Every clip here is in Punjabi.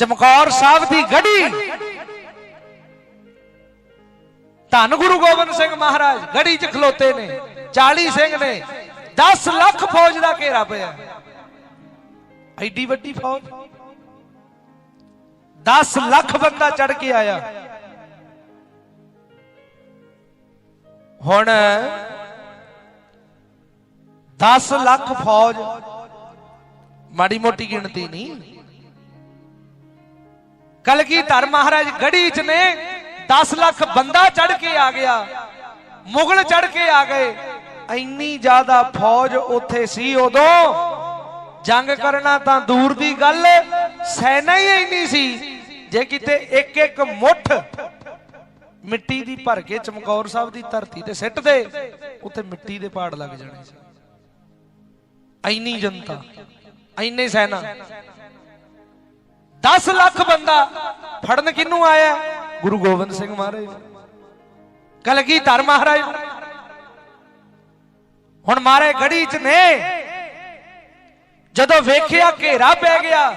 ਚਮਕੌਰ ਸਾਹਿਬ ਦੀ ਗੜੀ ਧੰਨ ਗੁਰੂ ਗੋਬਿੰਦ ਸਿੰਘ ਮਹਾਰਾਜ ਗੜੀ 'ਚ ਖਲੋਤੇ ਨੇ 40 ਸਿੰਘ ਨੇ 10 ਲੱਖ ਫੌਜ ਦਾ ਘੇਰਾ ਪਿਆ। ਐਡੀ ਵੱਡੀ ਫੌਜ। 10 ਲੱਖ ਬੰਦਾ ਚੜ ਕੇ ਆਇਆ। ਹੁਣ 10 ਲੱਖ ਫੌਜ, ਮਾੜੀ ਮੋਟੀ ਗਿਣਤੀ ਨਹੀਂ। ਕਲਗੀ ਮਹਾਰਾਜ ਗੜੀ ਚ ਨੇ? 10 ਲੱਖ ਬੰਦਾ ਚੜ ਕੇ ਆ ਗਿਆ। ਮੁਗਲ ਚੜ ਕੇ ਆ ਗਏ। ਇੰਨੀ ਜ਼ਿਆਦਾ ਫੌਜ ਉੱਥੇ ਸੀ ਉਦੋਂ। ਜੰਗ ਕਰਨਾ ਤਾਂ ਦੂਰ ਦੀ ਗੱਲ। ਸੈਨਾ ਹੀ ਇੰਨੀ ਸੀ। ਜੇ ਕਿਤੇ ਇੱਕ ਇੱਕ ਮੁੱਠ ਮਿੱਟੀ ਦੀ ਭਰ ਕੇ ਚਮਕੌਰ ਸਾਹਿਬ ਦੀ ਧਰਤੀ ਤੇ ਸਿੱਟ ਦੇ, ਉੱਥੇ ਮਿੱਟੀ ਦੇ ਪਹਾੜ ਲੱਗ ਜਾਣੇ ਸੀ। ਇੰਨੀ ਜਨਤਾ, ਇੰਨੇ ਸੈਨਾ। 10 ਲੱਖ ਬੰਦਾ ਫੜਨ ਕਿਨੂੰ ਆਇਆ? ਗੁਰੂ ਗੋਬਿੰਦ ਸਿੰਘ ਮਹਾਰਾਜ। ਕਲਗੀ ਧਰ ਮਹਾਰਾਜ। ਹੁਣ ਮਾਰੇ ਗੜੀ ਚ ਨੇ। ਜਦੋਂ ਵੇਖਿਆ ਘੇਰਾ ਪੈ ਗਿਆ,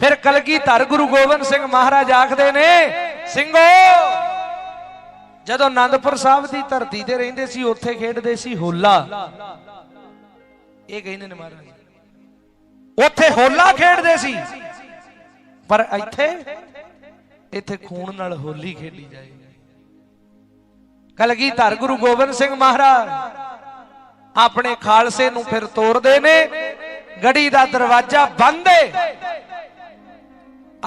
ਫਿਰ ਕਲਗੀ ਧਰ ਗੁਰੂ ਗੋਬਿੰਦ ਸਿੰਘ ਮਹਾਰਾਜ ਆਖਦੇ ਨੇ, ਸਿੰਘੋ, ਜਦੋਂ ਆਨੰਦਪੁਰ ਸਾਹਿਬ ਦੀ ਧਰਤੀ ਤੇ ਰਹਿੰਦੇ ਸੀ, ਉੱਥੇ ਖੇਡਦੇ ਸੀ ਹੋਲਾ। ਇਹ ਕਹਿੰਦੇ ਨੇ ਮਹਾਰਾਜ। ਉੱਥੇ ਹੋਲਾ ਖੇਡਦੇ ਸੀ। ਪਰ ਇੱਥੇ ਇੱਥੇ ਖੂਨ ਨਾਲ ਹੋਲੀ ਖੇਡੀ ਜਾਏ। ਕਲਗੀ ਧਰ ਗੁਰੂ ਗੋਬਿੰਦ ਸਿੰਘ ਮਹਾਰਾਜ, ਆਪਣੇ ਖਾਲਸੇ ਨੂੰ ਫਿਰ ਤੋੜਦੇ ਨੇ, ਗੜੀ ਦਾ ਦਰਵਾਜ਼ਾ ਬੰਦ ਏ।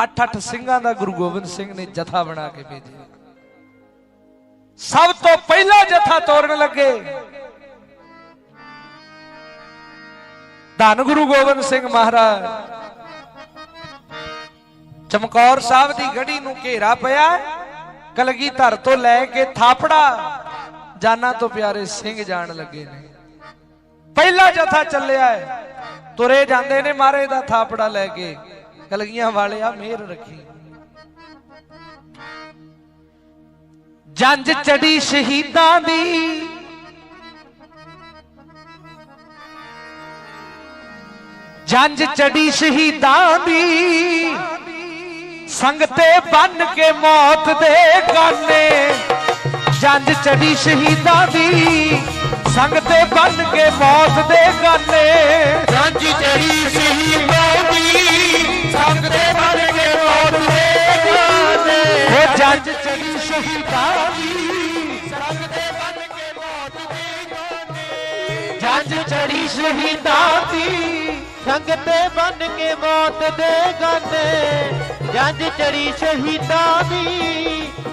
ਅੱਠ ਅੱਠ ਸਿੰਘਾਂ ਦਾ ਗੁਰੂ ਗੋਬਿੰਦ ਸਿੰਘ ਨੇ ਜਥਾ ਬਣਾ ਕੇ ਭੇਜਿਆ। ਸਭ ਤੋਂ ਪਹਿਲਾ ਜਥਾ ਤੋੜਨ ਲੱਗੇ। ਧੰਨ ਗੁਰੂ ਗੋਬਿੰਦ ਸਿੰਘ ਮਹਾਰਾਜ। ਚਮਕੌਰ ਸਾਹਿਬ ਦੀ ਗੜੀ ਨੂੰ ਘੇਰਾ ਪਿਆ ਕਲਗੀ ਧਰ ਤੋਂ ਲੈ ਕੇ ਥਾਪੜਾ, ਜਾਨਾਂ ਤੋਂ ਪਿਆਰੇ ਸਿੰਘ ਜਾਣ ਲੱਗੇ ਨੇ। ਪਹਿਲਾ ਜਥਾ ਚੱਲਿਆ ਹੈ, ਤੁਰੇ ਜਾਂਦੇ ਨੇ ਮਾਰੇ ਦਾ ਥਾਪੜਾ ਲੈ ਕੇ, ਕਲਗੀਆਂ ਵਾਲਿਆ ਮਿਹਰ ਰੱਖੀ। ਜੰਜ ਚੜੀ ਸ਼ਹੀਦਾਂ ਦੀ, ਜੰਜ ਚੜੀ ਸ਼ਹੀਦਾਂ ਦੀ ਸੰਗ ਤੇ ਬੰਨ ਕੇ ਮੌਤ ਦੇ ਗਾਨੇ। ਜੰਜ ਚੜੀ ਸ਼ਹੀਦਾਂ ਦੀ ਸੰਗ ਤੇ ਬੰਨ ਕੇ ਮੌਤ ਦੇ ਗਾਨੇ। ਜੰਜ ਚੜੀ ਸ਼ਹੀਦਾਂ ਦੀ ਸੰਗ ਤੇ ਬਣ ਕੇ ਮੌਤ ਦੇ ਗਾਣੇ ਉਹ ਜੰਜ ਚੜੀ ਸ਼ਹੀਦਾਂ ਦੀ ਸੰਗ ਤੇ ਬਣ ਕੇ ਮੌਤ ਦੇ ਗਾਣੇ ਜੰਜ ਚੜੀ ਸ਼ਹੀਦਾਂ ਦੀ ਸੰਗ ਤੇ ਬਣ ਕੇ ਮੌਤ ਦੇ ਗਾਣੇ ਜੰਜ ਚੜੀ ਸ਼ਹੀਦਾਂ ਦੀ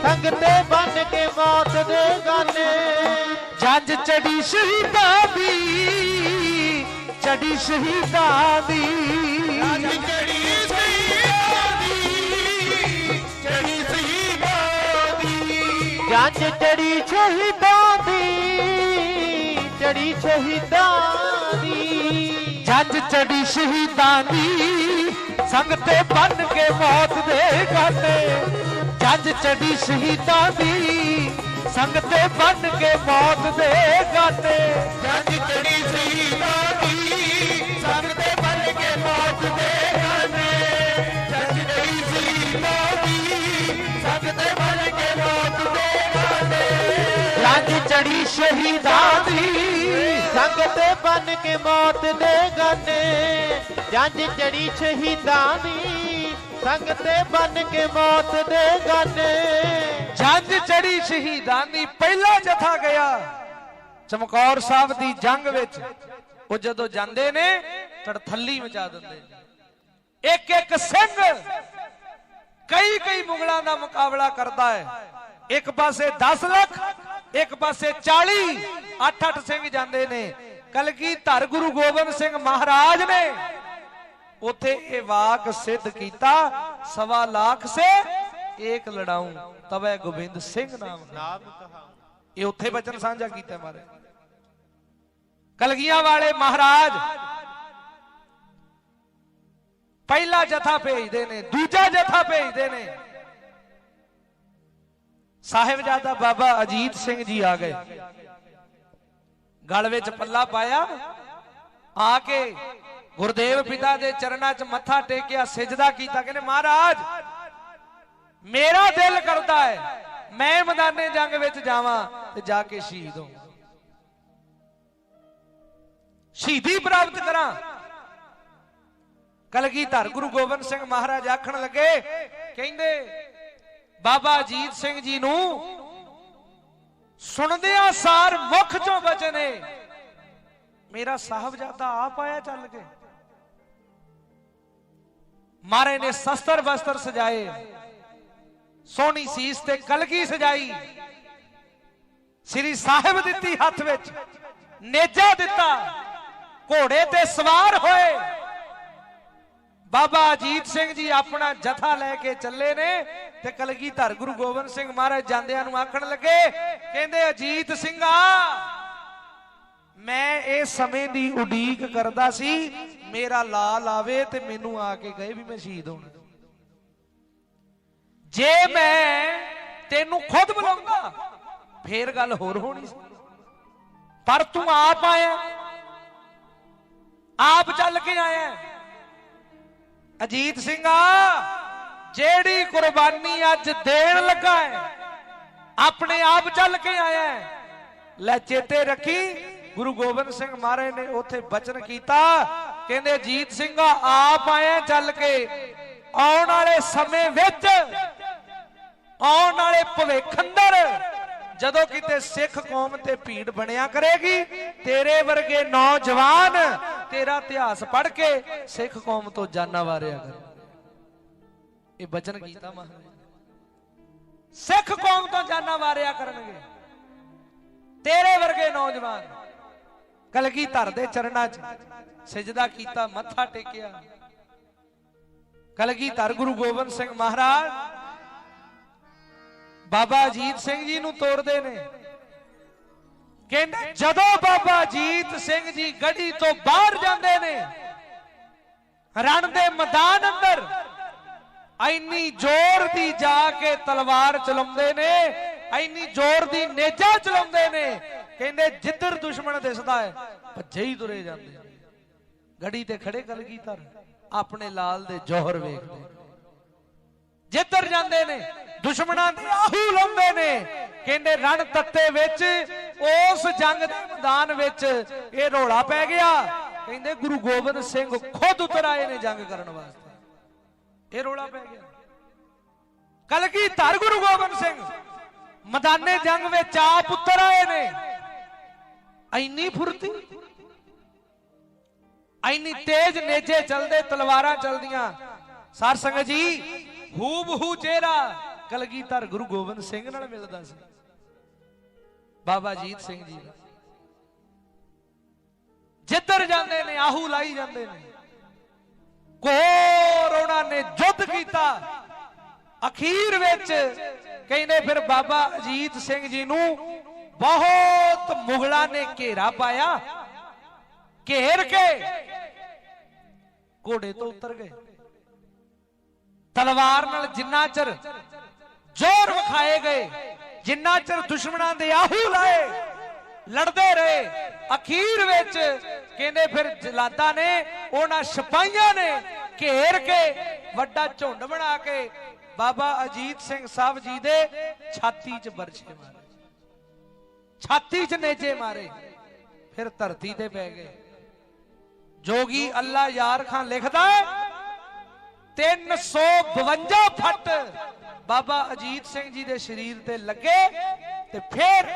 ਸੰਗ ਤੇ ਬਣ ਕੇ ਮੌਤ ਦੇ ਗਾਣੇ ਜੰਜ ਚੜੀ ਸ਼ਹੀਦਾਂ ਦੀ ਚੜੀ ਸ਼ਹੀਦਾਂ ਦੀ। ਚੜੀ ਸ਼ਹੀਦਾਂ ਦੀ ਚੜੀ ਸ਼ਹੀਦਾਂ ਦੀ। ਜੰਜ ਚੜੀ ਸ਼ਹੀਦਾਂ ਦੀ ਚੜੀ ਸ਼ਹੀਦਾਂ ਦੀ। ਜੰਜ ਚੜੀ ਸ਼ਹੀਦਾਂ ਦੀ। ਸੰਗ ਤੇ ਬੰਨ ਕੇ ਮੌਤ ਦੇ ਗਾਨੇ। ਜੰਜ ਚੜੀ ਸ਼ਹੀਦਾਂ ਦੀ, ਸੰਗ ਤੇ ਬੰਨ ਕੇ ਮੌਤ ਦੇ ਗਾਨੇ। ਜੰਜ ਚੜੀ ਸ਼ਹੀਦਾਂ ਜੰਜ ਚੜੀ ਸ਼ਹੀਦਾਂ ਦੀ। ਸੰਗ ਤੇ ਬਣ ਕੇ ਮੌਤ ਦੇ ਗਾਣੇ ਜੰਜ ਚੜੀ ਸ਼ਹੀਦਾਂ ਦੀ। ਸੰਗ ਤੇ ਬਣ ਕੇ ਮੌਤ ਦੇ ਗਾਣੇ ਜੰਜ ਚੜੀ ਸ਼ਹੀਦਾਂ ਦੀ ਪਹਿਲਾ ਜਥਾ ਗਿਆ। ਚਮਕੌਰ ਸਾਹਿਬ ਦੀ ਜੰਗ ਵਿੱਚ ਉਹ ਜਦੋਂ ਜਾਂਦੇ ਨੇ ਤੜਥੱਲੀ ਮਚਾ ਦਿੰਦੇ ਨੇ। ਇੱਕ ਇੱਕ ਸਿੰਘ ਕਈ ਕਈ ਮੁਗਲਾਂ ਦਾ ਮੁਕਾਬਲਾ ਕਰਦਾ ਹੈ। ਇੱਕ ਪਾਸੇ 10 ਲੱਖ ਇੱਕ ਪਾਸੇ 40 8-8 ਸਿੰਘ ਜਾਂਦੇ ਨੇ। ਕਲਗੀ ਧਰ ਗੁਰੂ ਗੋਬਿੰਦ ਸਿੰਘ ਮਹਾਰਾਜ ਨੇ। ਉਥੇ ਇਹ ਵਾਕ ਸਿੱਧ ਕੀਤਾ ਸਵਾ ਲੱਖ ਸੇ ਏਕ ਲੜਾਉ ਤਵੇ ਗੋਬਿੰਦ ਸਿੰਘ ਨਾਮ। ਨਾਮ ਕਹਾ। ਇਹ ਉੱਥੇ ਬਚਨ ਸਾਂਝਾ ਕੀਤਾ ਮਾਰੇ। ਕਲਗੀਆਂ ਵਾਲੇ ਮਹਾਰਾਜ ਪਹਿਲਾ ਜਥਾ ਭੇਜਦੇ ਨੇ ਦੂਜਾ ਜਥਾ ਭੇਜਦੇ ਨੇ। ਸਾਹਿਬਜ਼ਾਦਾ ਬਾਬਾ ਅਜੀਤ ਸਿੰਘ ਜੀ ਆ ਗਏ। ਗਲ ਵਿੱਚ ਪੱਲਾ ਪਾਇਆ। ਆ ਕੇ ਗੁਰਦੇਵ ਪਿਤਾ ਦੇ ਚਰਨਾਂ 'ਚ ਮੱਥਾ ਟੇਕਿਆ, ਸਿਜਦਾ ਕੀਤਾ, ਕਹਿੰਦੇ, ਮਹਾਰਾਜ, ਮੇਰਾ ਦਿਲ ਕਰਦਾ ਹੈ, ਮੈਂ ਮੈਦਾਨੇ ਜੰਗ ਵਿੱਚ ਜਾਵਾਂ ਤੇ ਜਾ ਕੇ ਸ਼ਹੀਦ ਹਾਂ ਸ਼ਹੀਦੀ ਪ੍ਰਾਪਤ ਕਰਾਂ। ਕਲਗੀਧਰ, ਗੁਰੂ ਗੋਬਿੰਦ ਸਿੰਘ ਮਹਾਰਾਜ ਆਖਣ ਲੱਗੇ, ਕਹਿੰਦੇ ਬਾਬਾ ਅਜੀਤ ਸਿੰਘ ਜੀ ਨੂੰ ਸੁਣਦਿਆਂ ਸਾਰ ਮੁਖ ਚੋਂ ਬਚਨੇ। ਮੇਰਾ ਸਾਹਿਬਜ਼ਾਦਾ ਆਪ ਆਇਆ ਚੱਲ ਕੇ। ਮਾਰੇ ਨੇ ਸ਼ਸਤਰ ਵਸਤਰ ਸਜਾਏ। ਸੋਹਣੀ ਸੀਸ ਤੇ ਕਲਗੀ ਸਜਾਈ। ਸ੍ਰੀ ਸਾਹਿਬ ਦਿੱਤੀ ਹੱਥ ਵਿੱਚ, ਨੇਜਾ ਦਿੱਤਾ। ਘੋੜੇ ਤੇ ਸਵਾਰ ਹੋਏ। ਬਾਬਾ ਅਜੀਤ ਸਿੰਘ ਜੀ ਆਪਣਾ ਜਥਾ ਲੈ ਕੇ ਚੱਲੇ ਨੇ ਤੇ ਕਲਗੀਧਰ ਗੁਰੂ ਗੋਬਿੰਦ ਸਿੰਘ ਮਹਾਰਾਜ ਜਾਂਦਿਆਂ ਨੂੰ ਆਖਣ ਲੱਗੇ, ਕਹਿੰਦੇ, ਅਜੀਤ ਸਿੰਘਾ, ਮੈਂ ਇਹ ਸਮੇਂ ਦੀ ਉਡੀਕ ਕਰਦਾ ਸੀ, ਮੇਰਾ ਲਾਲ ਆਵੇ ਤੇ ਮੈਨੂੰ ਆ ਕੇ ਕਹੇ ਵੀ ਮੈਂ ਸ਼ਹੀਦ ਹੋਣਾ। ਜੇ ਮੈਂ ਤੈਨੂੰ ਖੁਦ ਬੁਲਾਉਂਦਾ, ਫੇਰ ਗੱਲ ਹੋਰ ਹੋਣੀ ਸੀ। ਪਰ ਤੂੰ ਆਪ ਆਇਆ, ਆਪ ਚੱਲ ਕੇ ਆਇਆ। ਅਜੀਤ ਸਿੰਘਾ, ਜਿਹੜੀ ਕੁਰਬਾਨੀ ਅੱਜ ਦੇਣ ਲੱਗਾ ਹੈ, ਆਪਣੇ ਆਪ ਚੱਲ ਕੇ ਆਇਆ ਹੈ। ਲੈ ਚੇਤੇ ਰੱਖੀ, ਗੁਰੂ ਗੋਬਿੰਦ ਸਿੰਘ ਮਹਾਰਾਜ ਨੇ ਉੱਥੇ ਬਚਨ ਕੀਤਾ, ਕਹਿੰਦੇ ਅਜੀਤ ਸਿੰਘਾ, ਆਪ ਆਇਆ ਚੱਲ ਕੇ, ਆਉਣ ਵਾਲੇ ਸਮੇਂ ਵਿੱਚ, ਆਉਣ ਵਾਲੇ ਭਵਿੱਖ ਅੰਦਰ, ਜਦੋਂ ਕਿਤੇ ਸਿੱਖ ਕੌਮ ਤੇ ਭੀੜ ਬਣਿਆ ਕਰੇਗੀ, ਤੇਰੇ ਵਰਗੇ ਨੌਜਵਾਨ ਤੇਰਾ ਇਤਿਹਾਸ ਪੜ੍ਹ ਕੇ ਸਿੱਖ ਕੌਮ ਤੋਂ ਜਾਨਾਂ ਵਾਰਿਆ ਕਰ। ਇਹ ਬਚਨ ਕੀਤਾ ਮਹਾਰਾਜ ਸਿੱਖ ਕੌਮ ਤੋਂ ਜਾਨਾਂ ਵਾਰਿਆ ਕਰਨਗੇ। ਤੇਰੇ ਵਰਗੇ ਨੌਜਵਾਨ ਕਲਗੀ ਧਰ ਦੇ ਚਰਨਾਂ 'ਚ ਸਜਦਾ ਕੀਤਾ ਮੱਥਾ ਟੇਕਿਆ। ਕਲਗੀ ਧਰ ਗੁਰੂ ਗੋਬਿੰਦ ਸਿੰਘ ਮਹਾਰਾਜ ਬਾਬਾ ਅਜੀਤ ਸਿੰਘ ਜੀ ਨੂੰ ਤੋਰਦੇ ਨੇ। ਕਹਿੰਦੇ, ਜਦੋਂ ਬਾਬਾ ਅਜੀਤ ਸਿੰਘ ਜੀ ਗੜੀ ਤੋਂ ਬਾਹਰ ਜਾਂਦੇ ਨੇ, ਰਣ ਦੇ ਮੈਦਾਨ ਅੰਦਰ ਐਨੀ ਜ਼ੋਰ ਦੀ ਜਾ ਕੇ ਤਲਵਾਰ ਚਲਾਉਂਦੇ ਨੇ ਐਨੀ ਜ਼ੋਰ ਦੀ ਨੇਜਾ ਚਲਾਉਂਦੇ ਨੇ, ਕਹਿੰਦੇ, ਜਿੱਧਰ ਦੁਸ਼ਮਣ ਦਿਸਦਾ ਹੈ, ਭੱਜੇ ਹੀ ਤੁਰੇ ਜਾਂਦੇ ਨੇ। ਗੜੀ ਤੇ ਖੜੇ ਕਲਗੀਧਰ ਆਪਣੇ ਲਾਲ ਦੇ ਜੋਹਰ ਵੇਖਦੇ ਜਿੱਧਰ ਜਾਂਦੇ ਨੇ, ਦੁਸ਼ਮਣਾਂ ਦੀ ਆਹੂ ਲਾਉਂਦੇ ਨੇ, ਕਹਿੰਦੇ, ਰਣ ਤੱਤੇ ਵਿੱਚ ਉਸ ਜੰਗ ਦੇ ਮੈਦਾਨ ਵਿੱਚ ਇਹ ਰੋਲਾ ਪੈ ਗਿਆ। ਕਹਿੰਦੇ ਗੁਰੂ ਗੋਬਿੰਦ ਸਿੰਘ ਖੁਦ ਉਤਰ ਆਏ ਨੇ ਜੰਗ ਕਰਨ ਵਾਸਤੇ। ਇਹ ਰੋਲਾ ਪੈ ਗਿਆ। ਕਲਗੀ ਧਰ ਗੁਰੂ ਗੋਬਿੰਦ ਸਿੰਘ? ਮੈਦਾਨੇ ਜੰਗ ਵਿੱਚ ਆਪ ਉਤਰ ਆਏ ਨੇ। ਇੰਨੀ ਫੁਰਤੀ, ਇੰਨੀ ਤੇਜ਼ ਨੇਜੇ ਚਲਦੇ, ਤਲਵਾਰਾਂ ਚਲਦੀਆਂ। ਸਰ ਸੰਗਤ ਜੀ, ਹੂਬਹੂ ਚਿਹਰਾ। ਕਲਗੀਧਰ ਗੁਰੂ ਗੋਬਿੰਦ ਸਿੰਘ ਨਾਲ ਮਿਲਦਾ ਸੀ। ਬਾਬਾ ਜੀਤ ਸਿੰਘ ਜੀ ਦਾ। ਜਿੱਧਰ ਜਾਂਦੇ ਨੇ, ਆਹੂ ਲਾਈ ਜਾਂਦੇ ਨੇ। ਕੋਰ ਉਹਨਾਂ ਨੇ ਜੁੱਧ ਕੀਤਾ। ਅਖੀਰ ਵਿੱਚ ਕਹਿੰਦੇ ਫਿਰ ਬਾਬਾ ਅਜੀਤ ਸਿੰਘ ਜੀ ਨੂੰ ਬਹੁਤ ਮੁਗਲਾਂ ਨੇ ਘੇਰਾ ਪਾਇਆ। ਘੇਰ ਕੇ ਘੋੜੇ ਤੋਂ ਉਤਰ ਗਏ। ਤਲਵਾਰ ਨਾਲ ਜਿੰਨਾ ਚਿਰ ਜ਼ੋਰ ਵਿਖਾਏ ਗਏ। ਜਿੰਨਾ ਚਿਰ ਦੁਸ਼ਮਣਾਂ ਦੇ ਆਹੂ ਲਾਏ, ਲੜਦੇ ਰਹੇ, ਅਖੀਰ ਵਿੱਚ ਕਹਿੰਦੇ ਫਿਰ ਜਲਾਦਾ ਨੇ, ਉਹਨਾਂ ਸਿਪਾਹੀਆਂ ਨੇ ਘੇਰ ਕੇ ਵੱਡਾ ਝੁੰਡ ਬਣਾ ਕੇ ਬਾਬਾ ਅਜੀਤ ਸਿੰਘ ਸਾਹਿਬ ਜੀ ਦੇ ਛਾਤੀ 'ਚ ਬਰਛੇ ਮਾਰੇ। ਛਾਤੀ 'ਚ ਨੇਜੇ ਮਾਰੇ। ਫਿਰ ਧਰਤੀ ਤੇ ਪੈ ਗਏ। ਜੋਗੀ ਅੱਲਾ ਯਾਰ ਖਾਨ ਲਿਖਦਾ ਹੈ 352 ਫੱਟ ਬਾਬਾ ਅਜੀਤ ਸਿੰਘ ਜੀ ਦੇ ਸਰੀਰ ਤੇ ਲੱਗੇ ਤੇ ਫਿਰ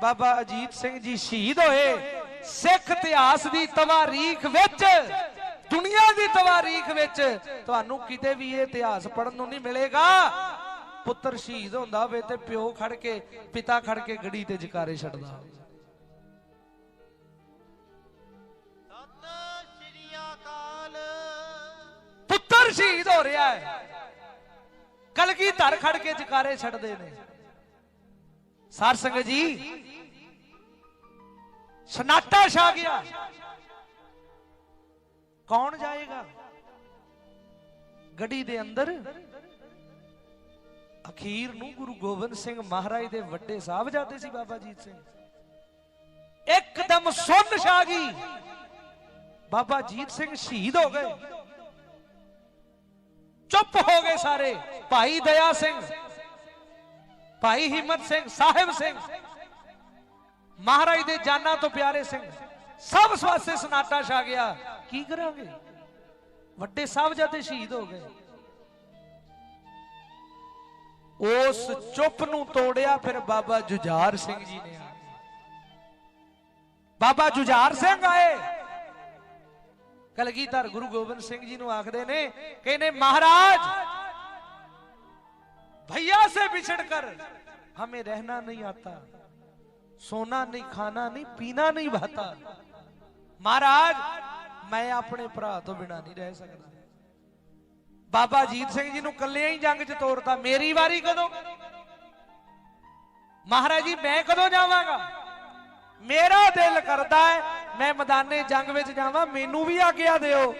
ਬਾਬਾ ਅਜੀਤ ਸਿੰਘ ਜੀ ਸ਼ਹੀਦ ਹੋਏ। ਸਿੱਖ ਇਤਿਹਾਸ ਦੀ ਤਵਾਰੀਖ ਵਿੱਚ ਦੁਨੀਆ ਦੀ ਤਵਾਰੀਖ ਵਿੱਚ ਤੁਹਾਨੂੰ ਕਿਤੇ ਵੀ ਇਹ ਇਤਿਹਾਸ ਪੜਨ ਨੂੰ ਨਹੀਂ ਮਿਲੇਗਾ। ਪੁੱਤਰ ਸ਼ਹੀਦ ਹੁੰਦਾ ਹੋਵੇ ਤੇ ਪਿਓ ਖੜ ਕੇ ਪਿਤਾ ਖੜ ਕੇ ਗੜੀ ਤੇ ਜਕਾਰੇ ਛੱਡਦਾ ਹੋਵੇ। ਸਤਿ ਸ਼੍ਰੀ ਅਕਾਲ। ਪੁੱਤਰ ਸ਼ਹੀਦ ਹੋ ਰਿਹਾ ਹੈ। ਕਲਗੀ ਧਰ ਖੜ ਕੇ ਜਕਾਰੇ ਛੱਡਦੇ ਨੇ। ਸਾਰ ਸੰਗਤ ਜੀ, ਸਨਾਟਾ ਛਾ ਗਿਆ। ਕੌਣ ਜਾਏਗਾ? ਗੱਡੀ ਦੇ ਅੰਦਰ ਅਖੀਰ ਨੂੰ ਗੁਰੂ ਗੋਬਿੰਦ ਸਿੰਘ ਮਹਾਰਾਜ ਦੇ ਵੱਡੇ ਸਾਹਿਬਜ਼ਾਦੇ ਸੀ ਬਾਬਾ ਜੀਤ ਸਿੰਘ। ਇੱਕਦਮ ਸੁੰਨ ਛਾ ਗਈ। ਬਾਬਾ ਜੀਤ ਸਿੰਘ ਸ਼ਹੀਦ ਹੋ ਗਏ। ਚੁੱਪ ਹੋ ਗਏ ਸਾਰੇ। ਭਾਈ ਦਇਆ ਸਿੰਘ, ਭਾਈ ਹਿੰਮਤ ਸਿੰਘ, ਸਾਹਿਬ ਸਿੰਘ, ਮਹਾਰਾਜ ਦੇ ਜਾਨਾਂ ਤੋਂ ਪਿਆਰੇ ਸਿੰਘ, ਸਭ ਸਵਾਸੇ ਸਨਾਟਾ ਛਾ ਗਿਆ। ਕੀ ਕਰਾਂਗੇ? ਵੱਡੇ ਸਾਹਿਬਜ਼ਾਦੇ ਸ਼ਹੀਦ ਹੋ ਗਏ। ਉਸ ਚੁੱਪ ਨੂੰ ਤੋੜਿਆ ਫਿਰ ਬਾਬਾ ਜੁਝਾਰ ਸਿੰਘ ਜੀ ਨੇ ਬਾਬਾ ਜੁਝਾਰ ਸਿੰਘ ਆਏ। ਕਲਗੀਧਰ ਗੁਰੂ ਗੋਬਿੰਦ ਸਿੰਘ ਜੀ ਨੂੰ ਆਖਦੇ ਨੇ ਕਹਿੰਦੇ ਮਹਾਰਾਜ भैया से बिछड़ कर हमें रहना नहीं आता सोना नहीं खाना नहीं पीना नहीं भाता महाराज मैं ਆਪਣੇ ਭਰਾ ਤੋਂ ਬਿਨਾ ਨਹੀਂ ਰਹਿ ਸਕਦਾ ਬਾਬਾ ਜੀਤ ਸਿੰਘ ਜੀ ਨੂੰ ਕੱਲਿਆਂ ਹੀ ਜੰਗ 'ਚ ਤੋਰਤਾ ਮੇਰੀ ਵਾਰੀ ਕਦੋਂ ਮਹਾਰਾਜ ਜੀ ਮੈਂ ਕਦੋਂ ਜਾਵਾਂਗਾ ਮੇਰਾ ਦਿਲ ਕਰਦਾ ਹੈ ਮੈਂ ਮੈਦਾਨੇ ਜੰਗ ਵਿੱਚ ਜਾਵਾਂ, ਮੈਨੂੰ ਵੀ ਆਗਿਆ ਦਿਓ।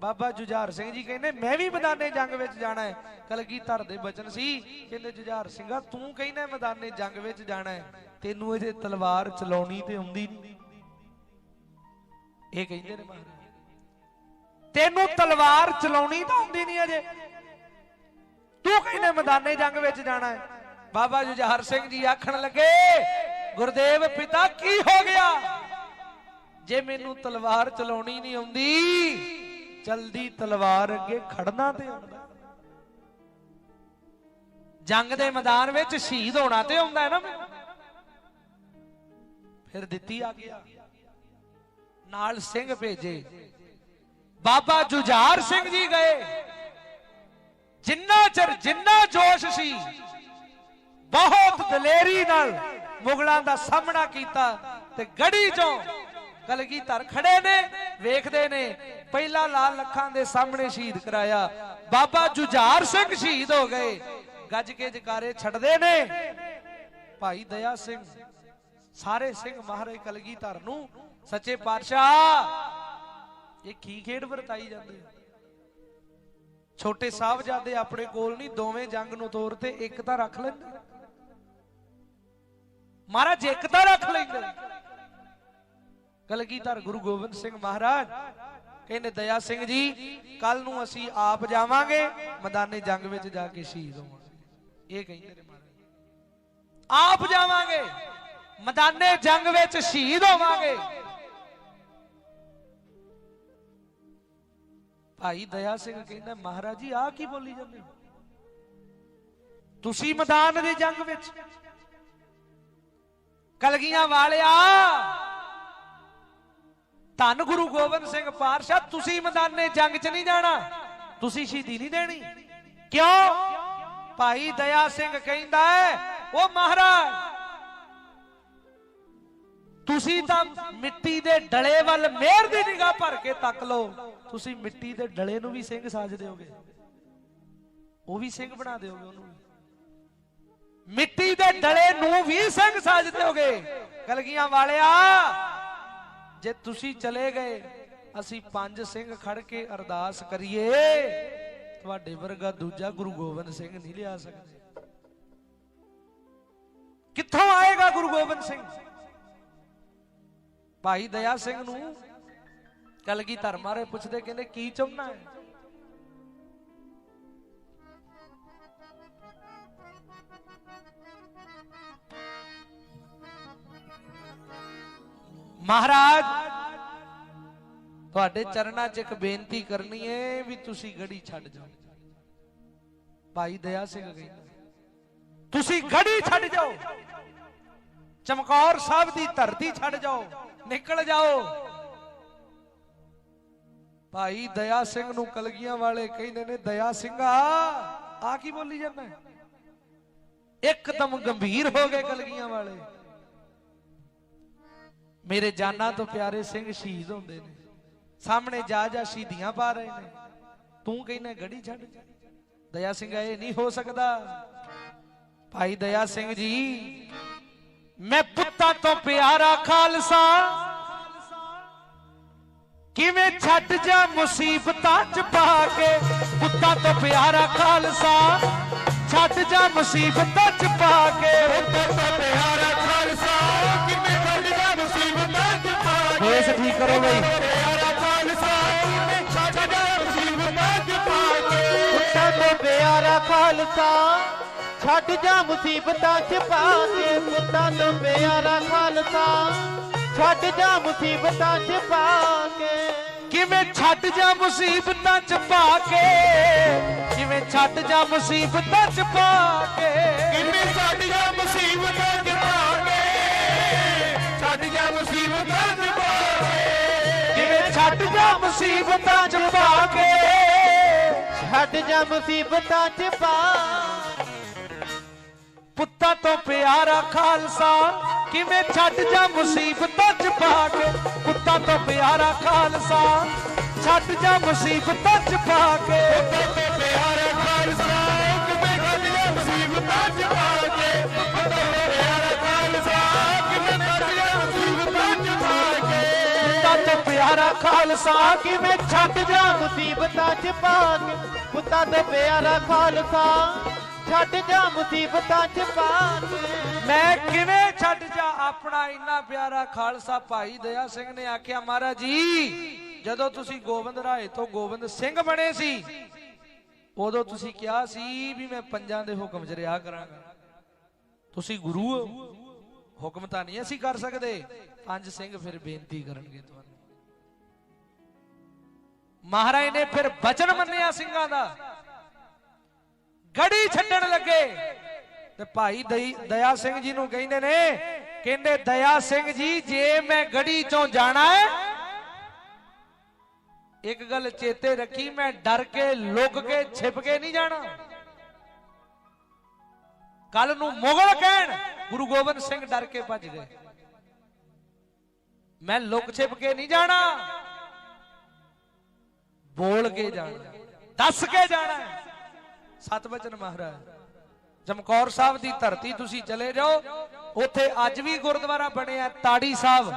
ਬਾਬਾ ਜੁਝਾਰ ਸਿੰਘ ਜੀ ਕਹਿੰਦੇ, ਮੈਂ ਵੀ ਮੈਦਾਨੇ ਜੰਗ ਵਿੱਚ ਜਾਣਾ ਹੈ। ਕਲਗੀਧਰ ਦੇ ਬਚਨ ਸੀ, ਕਹਿੰਦੇ ਜੁਝਾਰ ਸਿੰਘਾ, ਤੂੰ ਕਹਿੰਦਾ ਮੈਦਾਨੇ ਜੰਗ ਵਿੱਚ ਜਾਣਾ ਹੈ। ਤੈਨੂੰ ਅਜੇ ਤਲਵਾਰ ਚਲਾਉਣੀ ਤੇ ਆਉਂਦੀ ਇਹ ਕਹਿੰਦੇ ਨੇ ਮਹਾਰਾਜ। ਤੈਨੂੰ ਤਲਵਾਰ ਚਲਾਉਣੀ ਤਾਂ ਆਉਂਦੀ ਨਹੀਂ ਅਜੇ। ਤੂੰ ਕਹਿੰਦੇ ਮੈਦਾਨੇ ਜੰਗ ਵਿੱਚ ਜਾਣਾ ਹੈ। ਬਾਬਾ ਜੁਝਾਰ ਸਿੰਘ ਜੀ ਆਖਣ ਲੱਗੇ, ਗੁਰਦੇਵ ਪਿਤਾ, ਕੀ ਹੋ ਗਿਆ? ਜੇ ਮੈਨੂੰ ਤਲਵਾਰ ਚਲਾਉਣੀ ਨਹੀਂ ਆਉਂਦੀ, ਚਲਦੀ ਤਲਵਾਰ ਅੱਗੇ ਖੜਨਾ ਤੇ ਆਉਂਦਾ। ਜੰਗ ਦੇ ਮੈਦਾਨ ਵਿੱਚ ਸ਼ਹੀਦ ਹੋਣਾ ਤੇ ਆਉਂਦਾ ਹੈ ਨਾ ਫਿਰ। ਦਿੱਤੀ ਆ ਗਿਆ। ਨਾਲ ਸਿੰਘ ਭੇਜੇ। ਬਾਬਾ ਜੁਝਾਰ ਸਿੰਘ ਜੀ ਗਏ। ਜਿੰਨਾ ਚਿਰ ਜਿੰਨਾ ਜੋਸ਼ ਸੀ, ਬਹੁਤ ਦਲੇਰੀ ਨਾਲ ਮੁਗਲਾਂ ਦਾ ਸਾਹਮਣਾ ਕੀਤਾ ਤੇ ਗੜੀ ਚੋਂ ਕਲਗੀਧਰ ਖੜੇ ਨੇ, ਵੇਖਦੇ ਨੇ। ਪਹਿਲਾ ਲਾਲ ਲੱਖਾਂ ਦੇ ਸਾਹਮਣੇ ਸ਼ਹੀਦ ਕਰਾਇਆ। ਬਾਬਾ ਜੁਝਾਰ ਸਿੰਘ ਸ਼ਹੀਦ ਹੋ ਗਏ। ਗੱਜ ਕੇ ਜਕਾਰੇ ਛੱਡਦੇ ਨੇ। ਭਾਈ ਦਇਆ ਸਿੰਘ, ਸਾਰੇ ਸਿੰਘ ਮਹਾਰਾਜ ਕਲਗੀਧਰ ਨੂੰ। ਸੱਚੇ ਪਾਤਸ਼ਾਹ, ਇਹ ਕੀ ਖੇਡ ਵਰਤਾਈ ਜਾਂਦੀ ਛੋਟੇ ਸਾਹਿਬਜ਼ਾਦੇ ਆਪਣੇ ਕੋਲ ਨਹੀਂ, ਦੋਵੇਂ ਜੰਗ ਨੂੰ ਤੋਰ ਤੇ ਇੱਕ ਤਾਂ ਰੱਖ ਲੈਂਦੇ। ਮਹਾਰਾਜ, ਇੱਕ ਤਾਂ ਰੱਖ ਲੈਂਦੇ। ਕਲਗੀਧਰ ਗੁਰੂ ਗੋਬਿੰਦ ਸਿੰਘ ਮਹਾਰਾਜ। ਕਹਿੰਦੇ, ਦਇਆ ਸਿੰਘ ਜੀ ਕੱਲ ਨੂੰ ਅਸੀਂ ਆਪ ਜਾਵਾਂਗੇ, ਮੈਦਾਨੇ ਜੰਗ ਵਿੱਚ ਜਾ ਕੇ ਸ਼ਹੀਦ ਹੋਵਾਂਗੇ। ਇਹ ਕਹਿੰਦੇ ਨੇ ਮਹਾਰਾਜ। ਆਪ ਜਾਵਾਂਗੇ, ਮੈਦਾਨੇ ਜੰਗ ਵਿੱਚ ਸ਼ਹੀਦ ਹੋਵਾਂਗੇ। ਭਾਈ ਦਇਆ ਸਿੰਘ ਕਹਿੰਦਾ, ਮਹਾਰਾਜ ਜੀ ਆ ਕੀ ਬੋਲੀ ਜਾਂਦੇ ਹੋ? ਤੁਸੀਂ ਮੈਦਾਨ ਦੀ ਜੰਗ ਵਿੱਚ, ਕਲਗੀਆਂ ਵਾਲਿਆ ਧੰਨ ਗੁਰੂ ਗੋਬਿੰਦ ਸਿੰਘ ਪਾਤਸ਼ਾਹ, ਤੁਸੀਂ ਮੈਦਾਨੇ ਜੰਗ 'ਚ ਨਹੀਂ ਜਾਣਾ। ਤੁਸੀਂ ਸ਼ਹੀਦੀ ਨਹੀਂ ਦੇਣੀ। ਕਿਉਂ? ਭਾਈ ਦਇਆ ਸਿੰਘ ਕਹਿੰਦਾ ਹੈ ਉਹ ਮਹਾਰਾਜ, ਤੁਸੀਂ ਤਾਂ ਮਿੱਟੀ ਦੇ ਡਲੇ ਵੱਲ ਮਿਹਰ ਦੀ ਨਿਗਾਹ ਭਰ ਕੇ ਤੱਕ ਲਓ। ਤੁਸੀਂ ਮਿੱਟੀ ਦੇ ਡਲੇ ਨੂੰ ਵੀ ਸਿੰਘ ਸਾਜ ਦਿਓਗੇ। ਉਹ ਵੀ ਸਿੰਘ ਬਣਾ ਦਿਓਗੇ ਉਹਨੂੰ ਮਿੱਟੀ ਦੇ ਡਲੇ ਨੂੰ ਵੀ ਸਿੰਘ ਸਾਜ ਦਿਓਗੇ। ਕਲਗੀਆਂ ਵਾਲਿਆ ਜੇ ਤੁਸੀਂ ਚਲੇ ਗਏ, ਅਸੀਂ ਪੰਜ ਸਿੰਘ ਖੜ ਕੇ ਅਰਦਾਸ ਕਰੀਏ। ਤੁਹਾਡੇ ਵਰਗਾ ਦੂਜਾ ਗੁਰੂ ਗੋਬਿੰਦ ਸਿੰਘ ਨਹੀਂ ਲਿਆ ਸਕਦੇ। ਕਿੱਥੋਂ ਆਏਗਾ ਗੁਰੂ ਗੋਬਿੰਦ ਸਿੰਘ? ਭਾਈ ਦਇਆ ਸਿੰਘ ਨੂੰ ਕਲਗੀ ਧਰਮਾਰੇ ਪੁੱਛਦੇ, ਕਹਿੰਦੇ, ਕੀ ਚਾਹੁੰਦਾ ਹੈ? ਮਹਾਰਾਜ, ਤੁਹਾਡੇ ਚਰਨਾਂ 'ਚ ਇੱਕ ਬੇਨਤੀ ਕਰਨੀ ਹੈ ਵੀ ਤੁਸੀਂ ਗੜੀ ਛੱਡ ਜਾਓ। ਭਾਈ ਦਇਆ ਸਿੰਘ ਕਹਿੰਦਾ ਤੁਸੀਂ ਗੜੀ ਛੱਡ ਜਾਓ। ਚਮਕੌਰ ਸਾਹਿਬ ਦੀ ਧਰਤੀ ਛੱਡ ਜਾਓ, ਨਿਕਲ ਜਾਓ। ਭਾਈ ਦਇਆ ਸਿੰਘ ਨੂੰ ਕਲਗੀਆਂ ਵਾਲੇ ਕਹਿੰਦੇ ਨੇ, ਦਇਆ ਸਿੰਘਾ, ਆ ਕੀ ਬੋਲੀ ਜਾਂਦਾ? ਹੈ? ਇੱਕਦਮ ਗੰਭੀਰ ਹੋ ਗਏ ਕਲਗੀਆਂ ਵਾਲੇ। ਮੇਰੇ ਜਾਨਾਂ ਤੋਂ ਪਿਆਰੇ ਸਿੰਘ ਸ਼ਹੀਦ ਹੁੰਦੇ ਨੇ। ਸਾਹਮਣੇ ਜਾ ਜਾ ਸ਼ਹੀਦੀਆਂ ਪਾ ਰਹੇ ਨੇ। ਤੂੰ ਕਹਿੰਦਾ, ਗੜੀ ਛੱਡ ਦਇਆ ਸਿੰਘ, ਇਹ ਨਹੀਂ ਹੋ ਸਕਦਾ। ਭਾਈ ਦਇਆ ਸਿੰਘ ਜੀ, ਮੈਂ ਪੁੱਤਾਂ ਤੋਂ ਪਿਆਰਾ ਖਾਲਸਾ। ਕਿਵੇਂ ਛੱਡ ਜਾ ਮੁਸੀਬਤਾਂ ਚ ਪਾ ਕੇ? ਪੁੱਤਾਂ ਤੋਂ ਪਿਆਰਾ ਖਾਲਸਾ। ਛੱਡ ਜਾ ਮੁਸੀਬਤਾਂ ਚ ਪਾ ਕੇ। ਪਿਆਰਾ ਖਾਲਸਾ ਕਿਵੇਂ ਬੱਸ ਠੀਕ ਕਰੋ ਬਈ। ਖਾਲਸਾ ਛੱਡ ਜਾ ਮੁਸੀਬਤਾਂ ਚ ਪਾ ਕੇ ਪੁੱਤਾਂ ਤੋਂ ਪਿਆਰਾ ਖਾਲਸਾ। ਛੱਡ ਜਾ ਮੁਸੀਬਤਾਂ ਚ ਪਾ ਕੇ। ਕਿਵੇਂ ਛੱਡ ਜਾ ਮੁਸੀਬਤਾਂ ਚ ਪਾ ਕੇ? ਕਿਵੇਂ ਛੱਡ ਜਾ ਮੁਸੀਬਤਾਂ ਚ ਪਾ ਕੇ? ਛੱਡ ਜਾ ਮੁਸੀਬਤਾਂ ਚ ਪਾ ਕੇ। ਛੱਡ ਜਾ ਮੁਸੀਬਤਾਂ ਚ ਪਾ। ਪੁੱਤਾਂ ਤੋਂ ਪਿਆਰਾ ਖਾਲਸਾ ਕਿਵੇਂ ਛੱਡ ਜਾ ਮੁਸੀਬਤਾਂ ਚ ਪਾ ਕੇ? ਪੁੱਤਾਂ ਤੋਂ ਪਿਆਰਾ ਖਾਲਸਾ ਛੱਡ ਜਾ ਮੁਸੀਬਤਾਂ ਚ ਪਾ ਕੇ। ਪਿਆਰਾ ਖਾਲਸਾ ਕਿਵੇਂ ਛੱਡ ਜਾ ਮੁਸੀਬਤਾਂ ਚ ਪਾ ਕੇ? ਪੁੱਤਾਂ ਤੋਂ ਪਿਆਰਾ ਖਾਲਸਾ, ਛੱਡ ਜਾ ਮੁਸੀਬਤਾਂ ਚ ਪਾ ਕੇ? ਮੈਂ ਕਿਵੇਂ ਛੱਡ ਜਾ ਆਪਣਾ ਇੰਨਾ ਪਿਆਰਾ ਖਾਲਸਾ? ਭਾਈ ਦਇਆ ਸਿੰਘ ਨੇ ਆਖਿਆ, ਮਹਾਰਾਜ ਜੀ, ਜਦੋਂ ਤੁਸੀਂ ਗੋਬਿੰਦ ਰਾਏ ਤੋਂ ਗੋਬਿੰਦ ਸਿੰਘ ਬਣੇ ਸੀ, ਉਦੋਂ ਤੁਸੀਂ ਕਿਹਾ ਸੀ ਵੀ ਮੈਂ ਪੰਜਾਂ ਦੇ ਹੁਕਮ 'ਚ ਰਿਹਾ ਕਰਾਂਗਾ। ਤੁਸੀਂ ਗੁਰੂ ਹੋ। ਹੁਕਮ ਤਾਂ ਨਹੀਂ ਅਸੀਂ ਕਰ ਸਕਦੇ। ਪੰਜ ਸਿੰਘ ਫਿਰ ਬੇਨਤੀ ਕਰਨਗੇ ਤੁਹਾਨੂੰ। ਮਹਾਰਾਜ ਨੇ ਫਿਰ ਬਚਨ ਮੰਨਿਆ ਸਿੰਘਾਂ ਦਾ। ਗੜੀ ਛੱਡਣ ਲੱਗੇ। ਤੇ ਭਾਈ ਦਈ- ਦਇਆ ਸਿੰਘ ਜੀ ਨੂੰ ਕਹਿੰਦੇ ਨੇ, ਕਹਿੰਦੇ, ਦਇਆ ਸਿੰਘ ਜੀ, ਜੇ ਮੈਂ ਗੜੀ ਚੋਂ ਜਾਣਾ ਹੈ, ਇੱਕ ਗੱਲ ਚੇਤੇ ਰੱਖੀ, ਮੈਂ ਡਰ ਕੇ, ਲੁਕ ਕੇ, ਛਿਪ ਕੇ ਨਹੀਂ ਜਾਣਾ। ਕੱਲ ਨੂੰ ਮੁਗਲ ਕਹਿਣ, ਗੁਰੂ ਗੋਬਿੰਦ ਸਿੰਘ ਡਰ ਕੇ ਭੱਜ ਗਏ। ਮੈਂ ਲੁਕ ਛਿਪ ਕੇ ਨਹੀਂ ਜਾਣਾ। ਬੋਲ ਕੇ ਜਾਣਾ। ਦੱਸ ਕੇ ਜਾਣਾ ਸਤਵਚਨ ਮਹਾਰਾਜ, ਜਮਕੌਰ ਸਾਹਿਬ ਦੀ ਧਰਤੀ ਤੁਸੀਂ ਚਲੇ ਜਾਓ। ਉੱਥੇ ਅੱਜ ਵੀ ਗੁਰਦੁਆਰਾ ਬਣਿਆ ਤਾੜੀ ਸਾਹਿਬ।